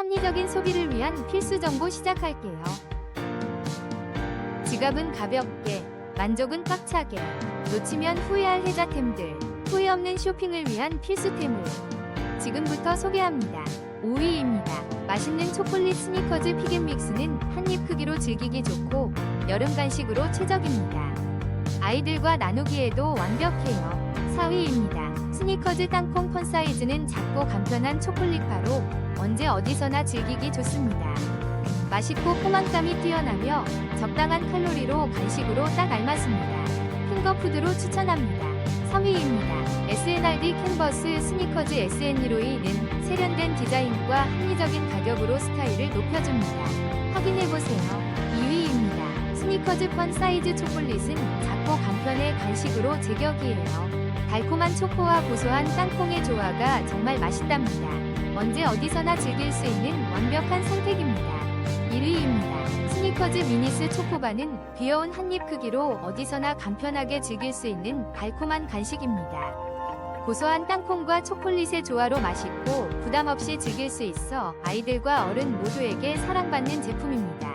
합리적인 소비를 위한 필수 정보 시작할게요. 지갑은 가볍게, 만족은 꽉차게, 놓치면 후회할 혜자템들, 후회 없는 쇼핑을 위한 필수템을 지금부터 소개합니다. 5위입니다. 맛있는 초콜릿 스니커즈 피겟믹스는 한 입 크기로 즐기기 좋고 여름 간식으로 최적입니다. 아이들과 나누기에도 완벽해요. 4위입니다. 스니커즈 땅콩 펀 사이즈는 작고 간편한 초콜릿바로 언제 어디서나 즐기기 좋습니다. 맛있고 포만감이 뛰어나며 적당한 칼로리로 간식으로 딱 알맞습니다. 핑거푸드로 추천합니다. 3위입니다. SNRD 캔버스 스니커즈 SN152는 세련된 디자인과 합리적인 가격으로 스타일을 높여줍니다. 확인해보세요. 2위입니다. 스니커즈 펀 사이즈 초콜릿은 작고 간편의 간식으로 제격이에요. 달콤한 초코와 고소한 땅콩의 조화가 정말 맛있답니다. 언제 어디서나 즐길 수 있는 완벽한 선택입니다. 1위입니다. 스니커즈 미니스 초코바는 귀여운 한 입 크기로 어디서나 간편하게 즐길 수 있는 달콤한 간식입니다. 고소한 땅콩과 초콜릿의 조화로 맛있고 부담 없이 즐길 수 있어 아이들과 어른 모두에게 사랑받는 제품입니다.